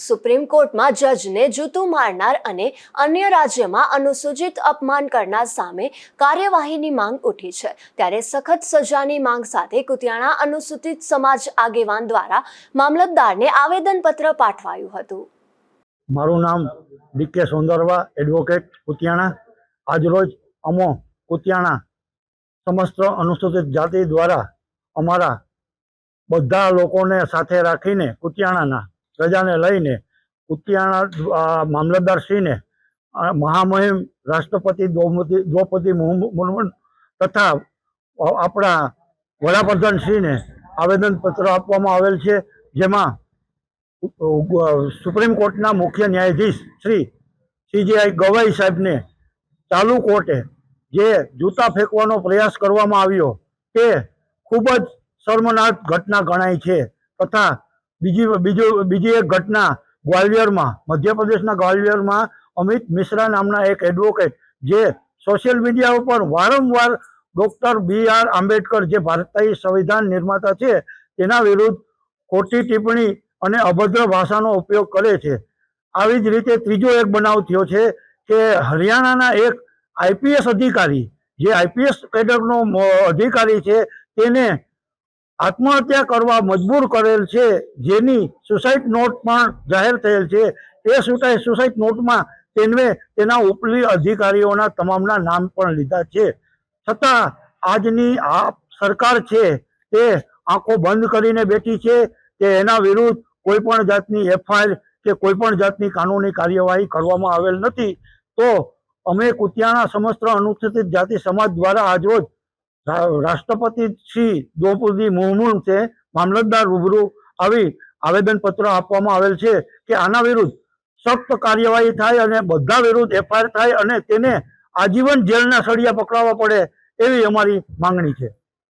Supreme કોર્ટમાં જજને જૂતું મારનાર અને અન્ય રાજ્યમાં અનુસૂચિત અપમાન કરનાર સામે કાર્યવાહીની માંગ ઉઠી છે. ત્યારે સખત સજાની માંગ સાથે કુતિયાણા અનુસૂચિત સમાજ આગેવાન દ્વારા મામલતદારને આવેદનપત્ર પાઠવાયું હતું. મારું નામ ડીકે સોંદરવા એડવોકેટ કુતિયાણા. આજરોજ અમો કુતિયાણા સમસ્ત અનુસૂચિત જાતિ દ્વારા અમારા બધા લોકોને સાથે રાખીને કુતિયાણાના પ્રજાને લઈને કુતિયાણા મામલતદારશ્રીને મહામહિમ રાષ્ટ્રપતિ દ્રૌપદી દ્રૌપદી મુર્મુ તથા આપણા વડાપ્રધાનશ્રીને આવેદનપત્ર આપવામાં આવેલ છે, જેમાં સુપ્રીમ કોર્ટના મુખ્ય ન્યાયાધીશ શ્રી સીજીઆઈ ગવાઈ સાહેબને ચાલુ કોર્ટે જે જૂતા ફેંકવાનો પ્રયાસ કરવામાં આવ્યો, તે ખૂબ જ શર્મનાક ઘટના ગણાય છે તથા બીજી બીજું બીજી એક ઘટના ગ્વાલિયરમાં, મધ્યપ્રદેશના ગ્વાલિયરમાં અમિત મિશ્રા નામના એક એડવોકેટ જે સોશિયલ મીડિયા ઉપર વારંવાર ડૉક્ટર બી આર આંબેડકર જે ભારતીય સંવિધાન નિર્માતા છે, તેના વિરુદ્ધ ખોટી ટિપ્પણી અને અભદ્ર ભાષાનો ઉપયોગ કરે છે. આવી જ રીતે ત્રીજો એક બનાવ થયો છે કે હરિયાણાના એક આઈપીએસ અધિકારી, જે આઈપીએસ કેડરનો અધિકારી છે, તેને આત્મહત્યા કરવા મજબૂર કરેલ છે, જેની સુસાઇડ નોટ પણ જાહેર થયેલ છે. એ સુસાઇડ સુસાઇડ નોટમાં તેને તેના ઉપલી અધિકારીઓના તમામના નામ પણ લીધા છે. છતાં, આજની આ સરકાર છે, તે આંખો બંધ કરીને બેઠી છે, કે એના વિરુદ્ધ કોઈ પણ જાતની એફઆઈઆર કે કોઈ પણ જાતની કાનૂની કાર્યવાહી કરવામાં આવેલ નથી. તો, અમે કુતિયાણા સમસ્ત અનુસૂચિત જાતિ સમાજ દ્વારા આજરોજ રાષ્ટ્રપતિ શ્રી દ્રૌપદી મુર્મુ છે, મામલતદાર રૂબરૂ આવી આવેદનપત્ર આપવામાં આવેલ છે કે આના વિરુદ્ધ સખ્ત કાર્યવાહી થાય અને બધા વિરુદ્ધ એફઆઈઆર થાય અને તેને આજીવન જેલના સળિયા પકડાવવા પડે એવી અમારી માંગણી છે.